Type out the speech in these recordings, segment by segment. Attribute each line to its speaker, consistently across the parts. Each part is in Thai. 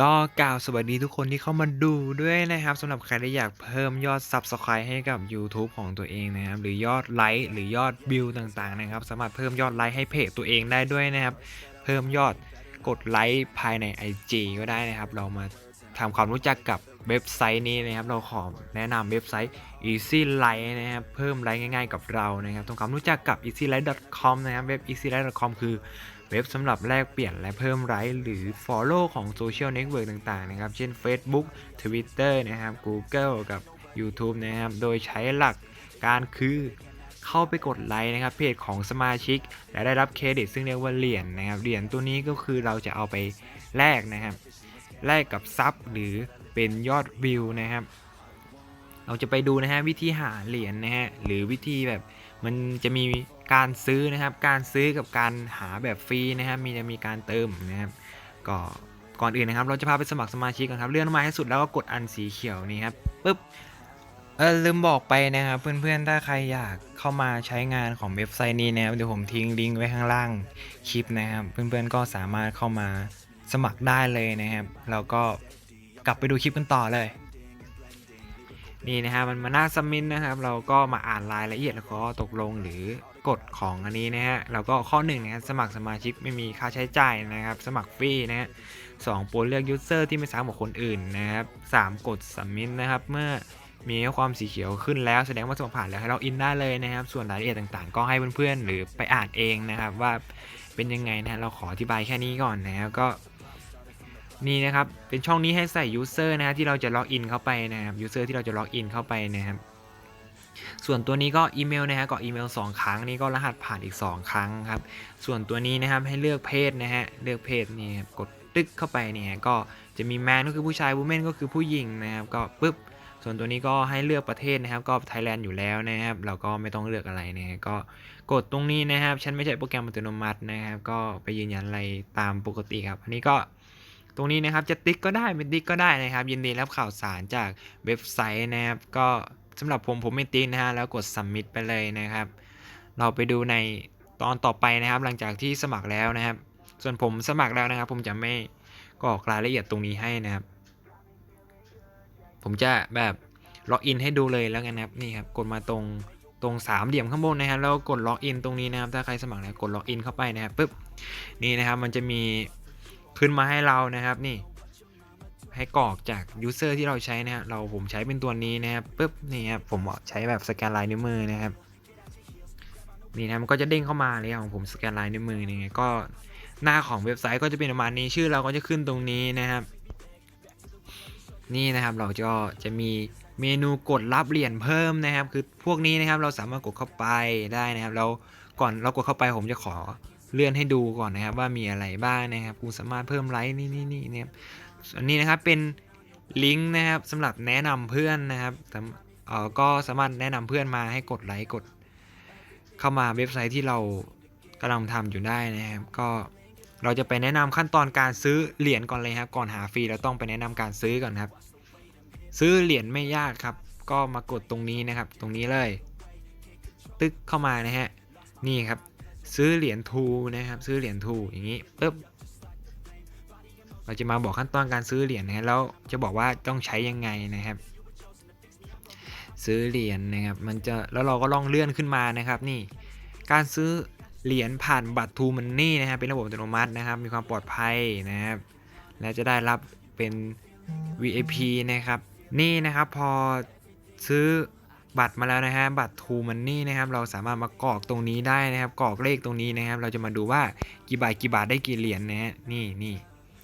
Speaker 1: ก็กล่าวสวัสดีทุกคนที่เข้ามาดูด้วยนะครับสำหรับใครที่อยากเพิ่มยอด Subscribe ให้กับ YouTube ของตัวเองนะครับหรือยอดไลค์หรือยอดวิวต่างๆนะครับสามารถเพิ่มยอดไลค์ให้เพจตัวเองได้ด้วยนะครับ เพิ่มยอดกดไลค์ภายใน IG ก็ได้นะครับ เรามาทำความรู้จักกับเว็บไซต์นี้นะครับ เราขอแนะนำเว็บไซต์ Easy Light นะครับ เพิ่มไลค์ง่ายๆกับเรานะครับทำความรู้จักกับ easylight.com นะครับ เว็บ easylight.com คือ เว็บสำหรับแลกเปลี่ยนและเพิ่มไลค์หรือ Follow ของโซเชียลเน็ตเวิร์กต่างๆนะครับ เช่น Facebook Twitter นะครับ Google กับ YouTube นะครับ โดยใช้หลักการคือเข้าไปกดไลค์นะครับเพจของสมาชิก และได้รับเครดิตซึ่งเรียกว่าเหรียญนะครับเหรียญตัวนี้ก็คือเราจะเอาไปแลกนะครับแลกกับซับหรือเป็นยอดวิวนะครับ เราจะไปดูนะฮะวิธีหาเหรียญนะฮะหรือวิธีแบบ มันจะมีการซื้อนะครับ การซื้อกับการหาแบบฟรีนะครับ มีจะมีการเติมนะครับ ก็ก่อนอื่นนะครับ เราจะพาไปสมัครสมาชิกกันครับ เลื่อนมาให้สุดแล้วก็กดอันสีเขียวนี่ครับปึ๊บเออลืมบอกไปนะครับเพื่อนๆ ถ้าใครอยากเข้ามาใช้งานของเว็บไซต์นี้นะครับเดี๋ยวผมทิ้งลิงก์ไว้ข้างล่างคลิปนะครับ เพื่อนๆ ก็สามารถเข้ามาสมัครได้เลยนะครับ แล้วก็กลับไปดูคลิปกันต่อเลย นี่นะฮะมันมาหน้าซัมมินนะครับ เราก็มาอ่านรายละเอียดแล้วก็ตกลงหรือกฎของอันนี้นะฮะเราก็ข้อหนึ่งนะฮะสมัครสมาชิกไม่มีค่าใช้จ่ายนะครับ สมัครฟรีนะฮะสองโปรเลือกยูเซอร์ที่ไม่ซ้ำกับคนอื่นนะครับสามกดซัมมินนะครับ เมื่อมีข้อความสีเขียวขึ้นแล้วแสดงว่าสมัครผ่านแล้วให้เราอินได้เลยนะครับ ส่วนรายละเอียดต่างๆ ก็ให้เพื่อนๆหรือไปอ่านเองนะครับ ว่าเป็นยังไงนะฮะเราขออธิบายแค่นี้ก่อนนะครับก็ นี่นะครับเป็นช่องนี้ให้ใส่ user นะฮะที่เราจะล็อกอินเข้าไปนะครับ user ที่เราจะล็อกอินเข้าไปนะครับส่วนตัวนี้ก็อีเมลนะฮะกรอกอีเมล 2 ครั้งนี่ก็รหัสผ่านอีก 2 ครั้งครับ ส่วนตัวนี้นะครับให้เลือกเพศนะฮะเลือกเพศนี่ครับกดตึกเข้าไปเนี่ยก็จะมีแมนก็คือผู้ชาย woman ก็คือผู้หญิงนะครับก็ปึ๊บส่วนตัวนี้ก็ให้เลือกประเทศนะครับ ก็ไทยแลนด์อยู่แล้วนะครับ เราก็ไม่ต้องเลือกอะไรนะฮะก็กดตรงนี้นะครับ ฉันไม่ใช่โปรแกรมอัตโนมัตินะครับ ก็ไปยืนยันอะไรตามปกติครับ อันนี้ก็ ตรงนี้นะครับจะติ๊กก็ได้ไม่ติ๊กก็ได้นะครับ ยินดีรับข่าวสารจากเว็บไซต์นะครับ ก็สำหรับผมผมไม่ติ๊กนะฮะแล้วกด submit ไปเลยนะครับ เราไปดูในตอนต่อไปนะครับ หลังจากที่สมัครแล้วนะครับ ส่วนผมสมัครแล้วนะครับ ผมจะไม่กรอกรายละเอียดตรงนี้ให้นะครับ ผมจะแบบล็อกอินให้ดูเลยแล้วกันนะครับนี่ครับกดมาตรงตรงสามเหลี่ยมข้างบนนะครับแล้วกดล็อกอินตรงนี้นะครับ ถ้าใครสมัครแล้วกดล็อกอินเข้าไปนะครับปุ๊บนี่นะครับมันจะมี ขึ้นมาให้เรานะครับนี่ ให้กรอกจากยูเซอร์ที่เราใช้นะฮะเราผมใช้เป็นตัวนี้นะครับปุ๊บนี่ครับผมใช้แบบสแกนลายนิ้วมือนะครับนี่นะมันก็จะเด้งเข้ามาเลยของผมสแกนลายนิ้วมือนี่ไงก็หน้าของเว็บไซต์ก็จะเป็นประมาณนี้ชื่อเราก็จะขึ้นตรงนี้นะครับ นี่นะครับเราก็จะมีเมนูกดรับเหรียญเพิ่มนะครับ คือพวกนี้นะครับเราสามารถกดเข้าไปได้นะครับ เราก่อนเรากดเข้าไปผมจะขอ เลื่อนให้ดูก่อนนะครับว่ามีอะไรบ้างนะครับคุณสามารถเพิ่มไลค์นี่นี่นี่นะครับอันนี้นะครับเป็นลิงก์นะครับสำหรับแนะนำเพื่อนนะครับเอ่อก็สามารถแนะนำเพื่อนมาให้กดไลค์กด เข้ามาเว็บไซต์ที่เรากำลังทำอยู่ได้นะครับ ก็เราจะไปแนะนำขั้นตอนการซื้อเหรียญก่อนเลยครับ ก่อนหาฟรีเราต้องไปแนะนำการซื้อก่อนครับ ซื้อเหรียญไม่ยากครับ ก็มากดตรงนี้นะครับ ตรงนี้เลย ตึกเข้ามานะฮะนี่ครับ ซื้อเหรียญทูนะครับ ซื้อเหรียญทูอย่างนี้ปึ๊บเราจะมาบอกขั้นตอนการซื้อเหรียญนะแล้วจะบอกว่าต้องใช้ยังไงนะครับ ซื้อเหรียญนะครับ มันจะแล้วเราก็ลองเลื่อนขึ้นมานะครับ นี่ การซื้อเหรียญผ่านบัตรทูมันนี่นะครับเป็นระบบอัตโนมัตินะครับ มีความปลอดภัยนะครับ และจะได้รับเป็น VIP นะครับ นี่นะครับพอซื้อ บัตรมาแล้วนะฮะบัตรทูมันนี่นะครับเราสามารถมากรอกตรงนี้ได้นะครับกรอกเลขตรงนี้นะครับ เราจะมาดูว่ากี่บาทกี่บาทได้กี่เหรียญนะฮะนี่นี่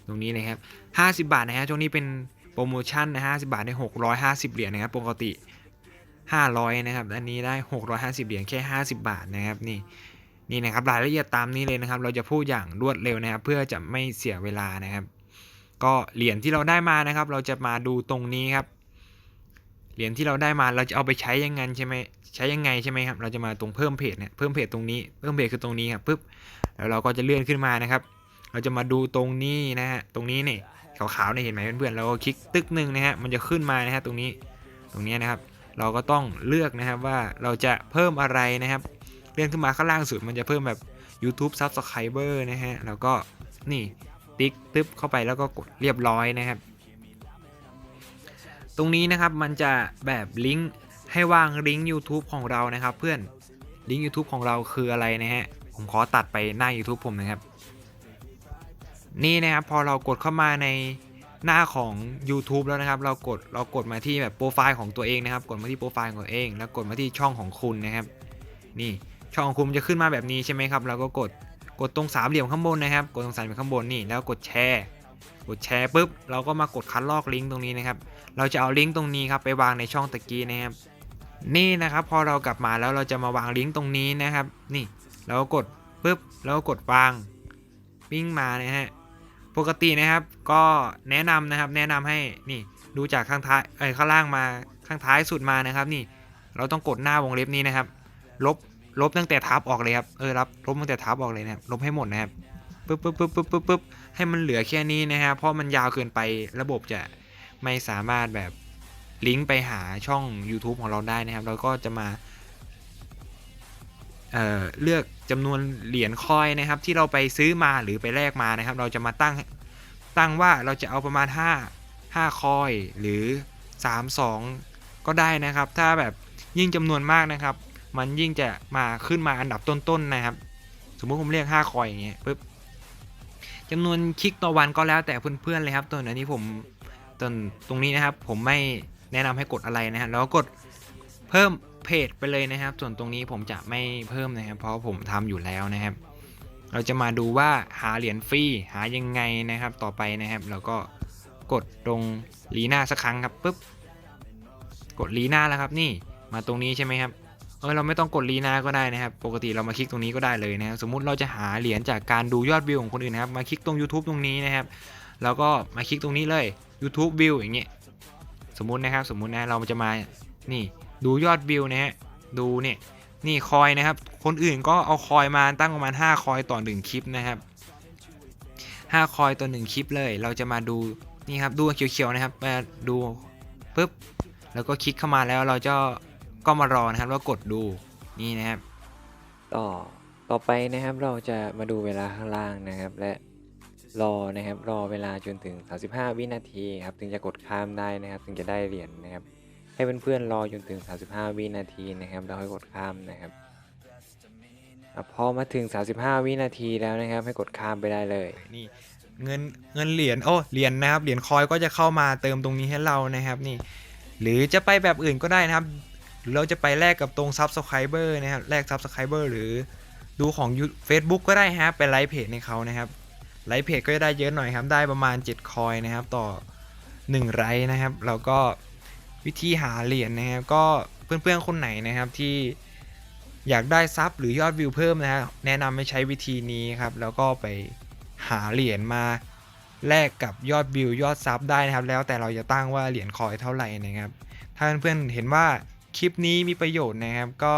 Speaker 1: ตรงนี้เลยครับ 50 บาทนะฮะช่วงนี้เป็นโปรโมชั่นนะฮะ50บาทได้650 เหรียญนะครับปกติ 500 นะครับอันนี้ได้ 650 เหรียญแค่ 50 บาทนะครับนี่นี่นะครับรายละเอียดตามนี้เลยนะครับ เราจะพูดอย่างรวดเร็วนะครับ เพื่อจะไม่เสียเวลานะครับ ก็เหรียญที่เราได้มานะครับ เราจะมาดูตรงนี้ครับ เหรียญที่เราได้มาเราจะเอาไปใช้ยังไงใช่ไหมใช้ยังไงใช่ไหมครับ เราจะมาตรงเพิ่มเพจเนี่ยเพิ่มเพจตรงนี้เพิ่มเพจคือตรงนี้ครับปุ๊บแล้วเราก็จะเลื่อนขึ้นมานะครับ เราจะมาดูตรงนี้นะฮะตรงนี้นี่ขาวๆเนี่ยเห็นไหมเพื่อนๆเราก็คลิกตึกหนึ่งนะฮะมันจะขึ้นมานะฮะตรงนี้ตรงนี้นะครับ เราก็ต้องเลือกนะครับว่าเราจะเพิ่มอะไรนะครับ เลื่อนขึ้นมาข้างล่างสุดมันจะเพิ่มแบบ YouTube Subscriber นะฮะแล้วก็นี่ตติ๊กตึ๊บเข้าไปแล้วก็กดเรียบร้อยนะครับ ตรงนี้นะครับมันจะแบบลิงก์ให้วางลิงก์ YouTube ของเรานะครับเพื่อนลิงก์ YouTube ของเราคืออะไรนะฮะผมขอตัดไปหน้า YouTube ผมนะครับ นี่นะครับพอเรากดเข้ามาในหน้าของ YouTube แล้วนะครับ เรากดเรากดมาที่แบบโปรไฟล์ของตัวเองนะครับ กดมาที่โปรไฟล์ของตัวเอง แล้วกดมาที่ช่องของคุณนะครับ นี่ช่องของคุณจะขึ้นมาแบบนี้ใช่ไหมครับ เราก็กดกดตรงสามเหลี่ยมข้างบนนะครับ กดตรงสามเหลี่ยมข้างบนนี่แล้วกดแชร์ กดแชร์ปุ๊บเราก็มากดคัดลอกลิงก์ตรงนี้นะครับ เราจะเอาลิงก์ตรงนี้ครับไปวางในช่องตะกี้นะครับนี่นะครับพอเรากลับมาแล้วเราจะมาวางลิงก์ตรงนี้นะครับ นี่เราก็กดปุ๊บแล้วก็กดวางปิ้งมานะฮะปกตินะครับก็แนะนำนะครับแนะนำให้นี่ดูจากข้างท้ายเอ้ข้างล่างมาข้างท้ายสุดมานะครับ นี่เราต้องกดหน้าวงเล็บนี้นะครับ ลบลบตั้งแต่ทับออกเลยครับเออรับลบตั้งแต่ทับออกเลยนะครับลบให้หมดนะครับ ปุ๊บปุ๊บปุ๊บปุ๊บปุ๊บปุ๊บให้มันเหลือแค่นี้นะครับเพราะมันยาวเกินไประบบจะไม่สามารถแบบลิงก์ไปหาช่อง YouTube ของเราได้นะครับ เราก็จะมาเเลือกจำนวนเหรียญคอยนะครับ ที่เราไปซื้อมาหรือไปแลกมานะครับ เราจะมาตั้งตั้งว่าเราจะเอาประมาณ 5 5คอยหรือ 3 2 ก็ได้นะครับ ถ้าแบบยิ่งจำนวนมากนะครับ มันยิ่งจะมาขึ้นมาอันดับต้นๆนะครับ สมมติผมเรียก 5 คอยอย่างเงี้ยปุ๊บ จำนวนคลิกต่อวันก็แล้วแต่เพื่อนๆเลยครับตัวนี้ผมตรงตรงนี้นะครับ ผมไม่แนะนำให้กดอะไรนะฮะแล้วกดเพิ่มเพจไปเลยนะครับ ส่วนตรงนี้ผมจะไม่เพิ่มนะครับ เพราะผมทำอยู่แล้วนะครับ เราจะมาดูว่าหาเหรียญฟรีหายังไงนะครับ ต่อไปนะครับเราก็กดตรงลีน่าสักครั้งครับปุ๊บกดลีน่าแล้วครับนี่มาตรงนี้ใช่ไหมครับ เออเราไม่ต้องกดลีนาก็ได้นะครับ ปกติเรามาคลิกตรงนี้ก็ได้เลยนะครับ สมมุติเราจะหาเหรียญจากการดูยอดวิวของคนอื่นนะครับ มาคลิกตรง YouTube ตรงนี้นะครับ แล้วก็มาคลิกตรงนี้เลย YouTube วิวอย่างเงี้ย สมมุตินะครับ สมมุตินะเราจะมา นี่ดูยอดวิวนะฮะ ดูเนี่ย นี่คอยนะครับ คนอื่นก็เอาคอยมาตั้งประมาณ 5 คอยต่อ 1 คลิปนะครับ 5 คอยต่อ 1 คลิปเลย เราจะมาดู นี่ครับ ดูเขียวๆนะครับ มาดูปุ๊บ แล้วก็คลิกเข้ามาแล้วเราจะ ก็มารอนะครับแล้วกดดูนี่นะครับ
Speaker 2: ต่อต่อไปนะครับเราจะมาดูเวลาข้างล่างนะครับ และรอนะครับรอเวลาจนถึง 35 วินาทีครับถึงจะกดข้ามได้นะครับ ถึงจะได้เหรียญนะครับ ให้เพื่อนๆรอจนถึง 35 วินาทีนะครับแล้วค่อยกดข้ามนะครับอะพอมาถึง 35 วินาทีแล้วนะครับ ให้กดข้ามไปได้เลย
Speaker 1: นี่เงินเงินเหรียญโอ้เหรียญนะครับเหรียญคอยก็จะเข้ามาเติมตรงนี้ให้เรานะครับนี่ หรือจะไปแบบอื่นก็ได้นะครับ หรือเราจะไปแลกกับตรง Subscriber นะครับแลก Subscriber หรือดูของ Facebook ก็ได้ฮะไปไลฟ์เพจในเขานะครับไลฟ์เพจก็จะได้เยอะหน่อยครับ ได้ประมาณ 7 คอยนะครับ ต่อ 1 ไรฟ์นะครับแล้วก็วิธีหาเหรียญนะครับ ก็เพื่อนๆคนไหนนะครับที่อยากได้ซับหรือยอดวิวเพิ่มนะฮะแนะนำให้ใช้วิธีนี้ครับ แล้วก็ไปหาเหรียญมาแลกกับยอดวิวยอดซับได้นะครับ แล้วแต่เราจะตั้งว่าเหรียญคอยเท่าไหร่นะครับ ถ้าเพื่อนๆเห็นว่า คลิปนี้มีประโยชน์นะครับ ก็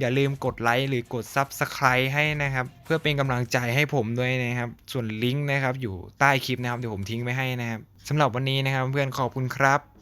Speaker 1: อย่าลืมกดไลค์หรือกด Subscribe ให้นะครับ เพื่อเป็นกำลังใจให้ผมด้วยนะครับ ส่วนลิงก์นะครับอยู่ใต้คลิปนะครับ เดี๋ยวผมทิ้งไว้ให้นะครับสำหรับวันนี้นะครับเพื่อนขอบคุณครับ